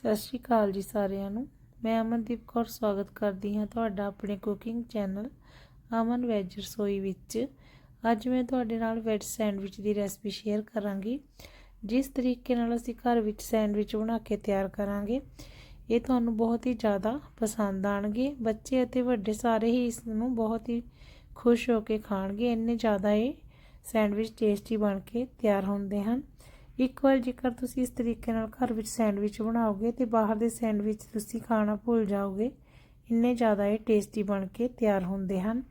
ਸਤਿ ਸ਼੍ਰੀ ਅਕਾਲ ਜੀ ਸਾਰਿਆਂ ਨੂੰ। ਮੈਂ ਅਮਨਦੀਪ ਕੌਰ ਸਵਾਗਤ ਕਰਦੀ ਹਾਂ ਤੁਹਾਡਾ ਆਪਣੇ ਕੁਕਿੰਗ ਚੈਨਲ ਅਮਨ ਵੈਜ ਰਸੋਈ ਵਿੱਚ। ਅੱਜ ਮੈਂ ਤੁਹਾਡੇ ਨਾਲ ਵੈਜ ਸੈਂਡਵਿਚ ਦੀ ਰੈਸਪੀ ਸ਼ੇਅਰ ਕਰਾਂਗੀ। ਜਿਸ ਤਰੀਕੇ ਨਾਲ ਅਸੀਂ ਘਰ ਵਿੱਚ ਸੈਂਡਵਿਚ ਬਣਾ ਕੇ ਤਿਆਰ ਕਰਾਂਗੇ, ਇਹ ਤੁਹਾਨੂੰ ਬਹੁਤ ਹੀ ਜ਼ਿਆਦਾ ਪਸੰਦ ਆਣਗੇ। ਬੱਚੇ ਅਤੇ ਵੱਡੇ ਸਾਰੇ ਹੀ ਇਸ ਨੂੰ ਬਹੁਤ ਹੀ ਖੁਸ਼ ਹੋ ਕੇ ਖਾਣਗੇ। ਇੰਨੇ ਜ਼ਿਆਦਾ ਇਹ ਸੈਂਡਵਿਚ ਟੇਸਟੀ ਬਣ ਕੇ ਤਿਆਰ ਹੁੰਦੇ ਹਨ। ਇੱਕ ਵਾਰ ਜੇਕਰ ਤੁਸੀਂ ਇਸ ਤਰੀਕੇ ਨਾਲ ਘਰ ਵਿੱਚ ਸੈਂਡਵਿਚ ਬਣਾਓਗੇ ਤੇ ਬਾਹਰ ਦੇ ਸੈਂਡਵਿਚ ਤੁਸੀਂ ਖਾਣਾ ਭੁੱਲ ਜਾਓਗੇ, ਇੰਨੇ ਜ਼ਿਆਦਾ ਇਹ ਟੇਸਟੀ ਬਣ ਕੇ ਤਿਆਰ ਹੁੰਦੇ ਹਨ।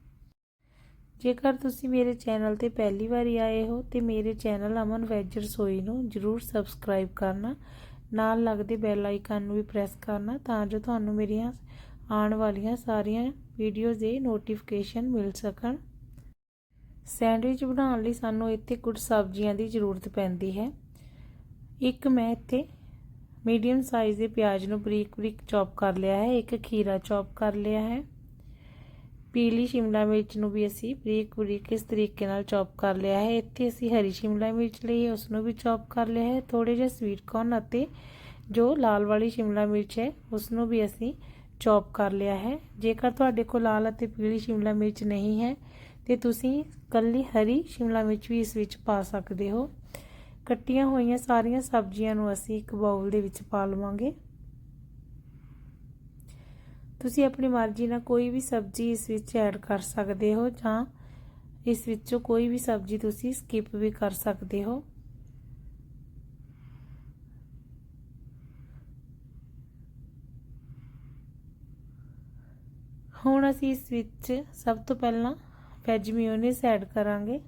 ਜੇਕਰ ਤੁਸੀਂ ਮੇਰੇ ਚੈਨਲ ਤੇ ਪਹਿਲੀ ਵਾਰੀ ਆਏ ਹੋ ਤੇ ਮੇਰੇ ਚੈਨਲ ਅਮਨ ਵੈਜ ਰਸੋਈ ਨੂੰ ਜਰੂਰ ਸਬਸਕ੍ਰਾਈਬ ਕਰਨਾ, ਨਾਲ ਲੱਗਦੇ ਬੈਲ ਆਈਕਨ ਨੂੰ ਵੀ ਪ੍ਰੈਸ ਕਰਨਾ ਤਾਂ ਜੋ ਤੁਹਾਨੂੰ ਮੇਰੀਆਂ ਆਉਣ ਵਾਲੀਆਂ ਸਾਰੀਆਂ ਵੀਡੀਓਜ਼ ਦੇ ਨੋਟੀਫਿਕੇਸ਼ਨ ਮਿਲ ਸਕਣ। ਸੈਂਡਵਿਚ ਬਣਾਉਣ ਲਈ ਸਾਨੂੰ ਇੱਥੇ ਕੁਝ ਸਬਜ਼ੀਆਂ ਦੀ ਜ਼ਰੂਰਤ ਪੈਂਦੀ ਹੈ। ਇੱਕ ਮੈਂ ਇੱਥੇ ਮੀਡੀਅਮ ਸਾਈਜ਼ ਦੇ ਪਿਆਜ਼ ਨੂੰ ਬਰੀਕ ਬਰੀਕ ਚੌਪ ਕਰ ਲਿਆ ਹੈ, ਇੱਕ ਖੀਰਾ ਚੌਪ ਕਰ ਲਿਆ ਹੈ। ਪੀਲੀ ਸ਼ਿਮਲਾ ਮਿਰਚ ਨੂੰ ਵੀ ਅਸੀਂ ਬਰੀਕ ਬਰੀਕ ਇਸ ਤਰੀਕੇ ਨਾਲ ਚੌਪ ਕਰ ਲਿਆ ਹੈ। ਇੱਥੇ ਅਸੀਂ ਹਰੀ ਸ਼ਿਮਲਾ ਮਿਰਚ ਲਈ ਹੈ ਉਸ ਨੂੰ ਵੀ ਚੌਪ ਕਰ ਲਿਆ ਹੈ। ਥੋੜੇ ਜਿਹਾ ਸਵੀਟ ਕੌਰਨ ਅਤੇ ਜੋ ਲਾਲ ਵਾਲੀ ਸ਼ਿਮਲਾ ਮਿਰਚ ਹੈ, ਉਸ ਨੂੰ ਵੀ ਅਸੀਂ ਚੌਪ ਕਰ ਲਿਆ ਹੈ। ਜੇਕਰ ਤੁਹਾਡੇ ਕੋਲ ਲਾਲ ਅਤੇ ਪੀਲੀ ਸ਼ਿਮਲਾ ਮਿਰਚ ਨਹੀਂ ਹੈ, ਤੇ ਤੁਸੀਂ ਕੱਲੀ ਹਰੀ ਸ਼ਿਮਲਾ ਮਿਰਚ ਵੀ ਇਸ ਵਿੱਚ ਪਾ ਸਕਦੇ ਹੋ। ਕੱਟੀਆਂ ਹੋਈਆਂ ਸਾਰੀਆਂ ਸਬਜ਼ੀਆਂ ਨੂੰ ਅਸੀਂ ਇੱਕ ਬਾਉਲ ਦੇ ਵਿੱਚ ਪਾ ਲਵਾਂਗੇ। ਤੁਸੀਂ ਆਪਣੀ ਮਰਜ਼ੀ ਨਾਲ ਕੋਈ ਵੀ ਸਬਜ਼ੀ ਇਸ ਵਿੱਚ ਐਡ ਕਰ ਸਕਦੇ ਹੋ ਜਾਂ ਇਸ ਵਿੱਚੋਂ ਕੋਈ ਵੀ ਸਬਜ਼ੀ ਤੁਸੀਂ ਸਕਿਪ ਵੀ ਕਰ ਸਕਦੇ ਹੋ। ਹੁਣ ਅਸੀਂ ਇਸ ਵਿੱਚ ਸਭ ਤੋਂ ਪਹਿਲਾਂ ਵੈਜ ਮਿਓਨੀਜ਼ ਐਡ ਕਰਾਂਗੇ।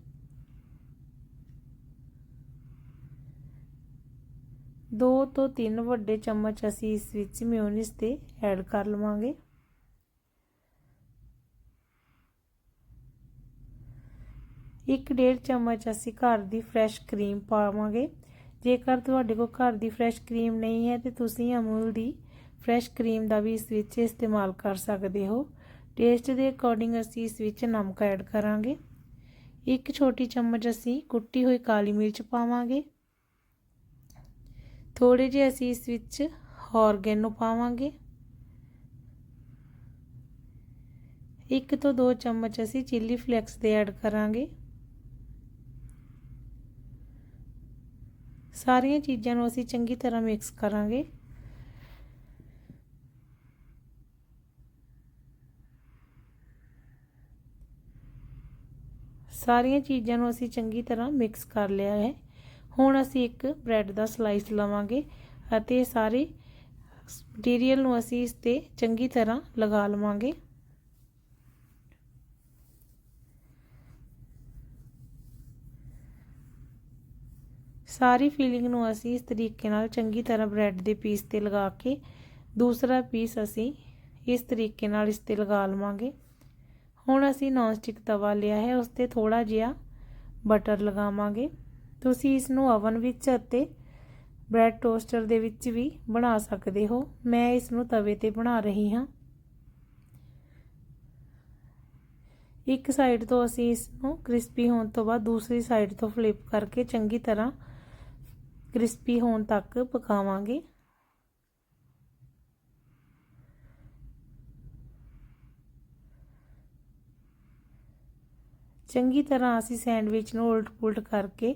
ਦੋ ਤੋਂ ਤਿੰਨ ਵੱਡੇ ਚਮਚ ਅਸੀਂ ਇਸ ਵਿੱਚ ਮਿਓਨੀਜ਼ ਤੇ ਐਡ ਕਰ ਲਵਾਂਗੇ। ਇੱਕ ਡੇਢ ਚਮਚ ਅਸੀਂ ਘਰ ਦੀ ਫਰੈਸ਼ ਕਰੀਮ ਪਾਵਾਂਗੇ। ਜੇਕਰ ਤੁਹਾਡੇ ਕੋਲ ਘਰ ਦੀ ਫਰੈਸ਼ ਕਰੀਮ ਨਹੀਂ ਹੈ, ਤੇ ਤੁਸੀਂ ਅਮੂਲ ਦੀ ਫਰੈਸ਼ ਕਰੀਮ ਦਾ ਵੀ ਇਸ ਵਿੱਚ ਇਸਤੇਮਾਲ ਕਰ ਸਕਦੇ ਹੋ। ਟੇਸਟ ਦੇ ਅਕੋਰਡਿੰਗ ਅਸੀਂ ਇਸ ਵਿੱਚ ਨਮਕ ਐਡ ਕਰਾਂਗੇ। ਇੱਕ ਛੋਟੀ ਚਮਚ ਅਸੀਂ ਕੁੱਟੀ ਹੋਈ ਕਾਲੀ ਮਿਰਚ ਪਾਵਾਂਗੇ। ਥੋੜੇ ਜਿਹੇ ਅਸੀਂ ਇਸ ਵਿੱਚ ਔਰਗੈਨੋ ਪਾਵਾਂਗੇ। ਇੱਕ ਤੋਂ ਦੋ ਚਮਚ ਅਸੀਂ ਚਿੱਲੀ ਫਲੈਕਸ ਦੇ ਐਡ ਕਰਾਂਗੇ। ਸਾਰੀਆਂ ਚੀਜ਼ਾਂ ਨੂੰ ਅਸੀਂ ਚੰਗੀ ਤਰ੍ਹਾਂ ਮਿਕਸ ਕਰਾਂਗੇ। ਸਾਰੀਆਂ ਚੀਜ਼ਾਂ ਨੂੰ ਅਸੀਂ ਚੰਗੀ ਤਰ੍ਹਾਂ ਮਿਕਸ ਕਰ ਲਿਆ ਹੈ। ਹੁਣ ਅਸੀਂ ਇੱਕ ਬ੍ਰੈਡ ਦਾ ਸਲਾਈਸ ਲਵਾਂਗੇ ਅਤੇ ਸਾਰੇ ਮਟੀਰੀਅਲ ਨੂੰ ਅਸੀਂ ਇਸ ਤੇ ਚੰਗੀ ਤਰ੍ਹਾਂ ਲਗਾ ਲਵਾਂਗੇ। ਸਾਰੀ ਫੀਲਿੰਗ ਨੂੰ ਅਸੀਂ ਇਸ ਤਰੀਕੇ ਨਾਲ ਚੰਗੀ ਤਰ੍ਹਾਂ ਬ੍ਰੈਡ ਦੇ ਪੀਸ ਤੇ ਲਗਾ ਕੇ ਦੂਸਰਾ ਪੀਸ ਅਸੀਂ ਇਸ ਤਰੀਕੇ ਨਾਲ ਇਸ ਤੇ ਲਗਾ ਲਵਾਂਗੇ। ਹੁਣ ਅਸੀਂ ਨੌਨ ਸਟਿਕ ਤਵਾ ਲਿਆ ਹੈ, ਉਸ ਤੇ ਥੋੜਾ ਜਿਹਾ ਬਟਰ ਲਗਾਵਾਂਗੇ। ਤੁਸੀਂ ਇਸ ਨੂੰ ਓਵਨ ਵਿੱਚ ਅਤੇ ਬ੍ਰੈਡ ਟੋਸਟਰ ਦੇ ਵਿੱਚ ਵੀ ਬਣਾ ਸਕਦੇ ਹੋ। ਮੈਂ ਇਸ ਨੂੰ ਤਵੇ ਤੇ ਬਣਾ ਰਹੀ ਹਾਂ। ਇੱਕ ਸਾਈਡ ਤੋਂ ਅਸੀਂ ਇਸ ਨੂੰ ਕ੍ਰਿਸਪੀ ਹੋਣ ਤੋਂ ਬਾਅਦ ਦੂਸਰੀ ਸਾਈਡ ਤੋਂ ਫਲਿਪ ਕਰਕੇ ਚੰਗੀ ਤਰ੍ਹਾਂ ਕ੍ਰਿਸਪੀ ਹੋਣ ਤੱਕ ਪਕਾਵਾਂਗੇ। ਚੰਗੀ ਤਰ੍ਹਾਂ ਅਸੀਂ ਸੈਂਡਵਿਚ ਨੂੰ ਉਲਟ-ਪੁਲਟ ਕਰਕੇ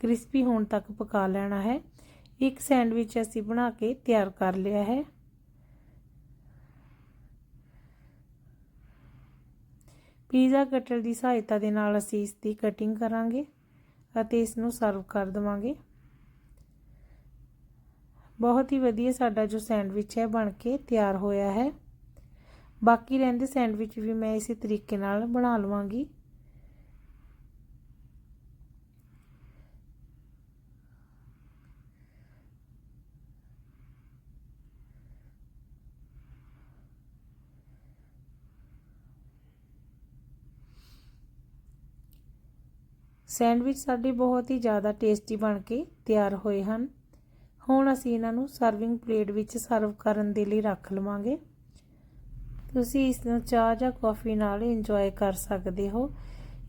ਕ੍ਰਿਸਪੀ ਹੋਣ ਤੱਕ ਪਕਾ ਲੈਣਾ ਹੈ। ਇੱਕ ਸੈਂਡਵਿਚ ਅਸੀਂ ਬਣਾ ਕੇ ਤਿਆਰ ਕਰ ਲਿਆ ਹੈ। ਪੀਜ਼ਾ ਕਟਰ ਦੀ ਸਹਾਇਤਾ ਦੇ ਨਾਲ ਅਸੀਂ ਇਸ ਦੀ ਕਟਿੰਗ ਕਰਾਂਗੇ ਅਤੇ ਇਸ ਨੂੰ ਸਰਵ ਕਰ ਦਵਾਂਗੇ। ਬਹੁਤ ਹੀ ਵਧੀਆ ਸਾਡਾ ਜੋ ਸੈਂਡਵਿਚ ਹੈ ਬਣ ਕੇ ਤਿਆਰ ਹੋਇਆ ਹੈ। ਬਾਕੀ ਰਹਿੰਦੇ ਸੈਂਡਵਿਚ ਵੀ ਮੈਂ ਇਸੇ ਤਰੀਕੇ ਨਾਲ ਬਣਾ ਲਵਾਂਗੀ। ਸੈਂਡਵਿਚ ਸਾਡੇ ਬਹੁਤ ਹੀ ਜ਼ਿਆਦਾ ਟੇਸਟੀ ਬਣ ਕੇ ਤਿਆਰ ਹੋਏ ਹਨ। ਹੁਣ ਅਸੀਂ ਇਹਨਾਂ ਨੂੰ ਸਰਵਿੰਗ ਪਲੇਟ ਵਿੱਚ ਸਰਵ ਕਰਨ ਦੇ ਲਈ ਰੱਖ ਲਵਾਂਗੇ। ਤੁਸੀਂ ਇਸ ਨੂੰ ਚਾਹ ਜਾਂ ਕਾਫੀ ਨਾਲ ਇੰਜੋਏ ਕਰ ਸਕਦੇ ਹੋ।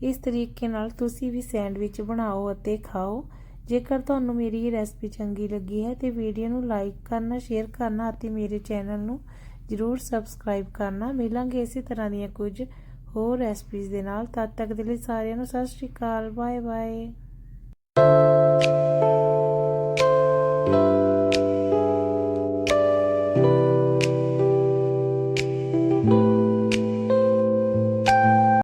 ਇਸ ਤਰੀਕੇ ਨਾਲ ਤੁਸੀਂ ਵੀ ਸੈਂਡਵਿਚ ਬਣਾਓ ਅਤੇ ਖਾਓ। ਜੇਕਰ ਤੁਹਾਨੂੰ ਮੇਰੀ ਇਹ ਰੈਸਪੀ ਚੰਗੀ ਲੱਗੀ ਹੈ ਤੇ ਵੀਡੀਓ ਨੂੰ ਲਾਈਕ ਕਰਨਾ, ਸ਼ੇਅਰ ਕਰਨਾ ਅਤੇ ਮੇਰੇ ਚੈਨਲ ਨੂੰ ਜ਼ਰੂਰ ਸਬਸਕ੍ਰਾਈਬ ਕਰਨਾ। ਮਿਲਾਂਗੇ ਇਸੇ ਤਰ੍ਹਾਂ ਦੀਆਂ ਕੁਝ ਹੋਰ ਰੈਸਪੀਜ਼ ਦੇ ਨਾਲ ਤਦ ਤੱਕ ਦੇ ਲਈ ਸਾਰਿਆਂ ਨੂੰ ਸਤਿ ਸ਼੍ਰੀ ਅਕਾਲ ਬਾਏ ਬਾਏ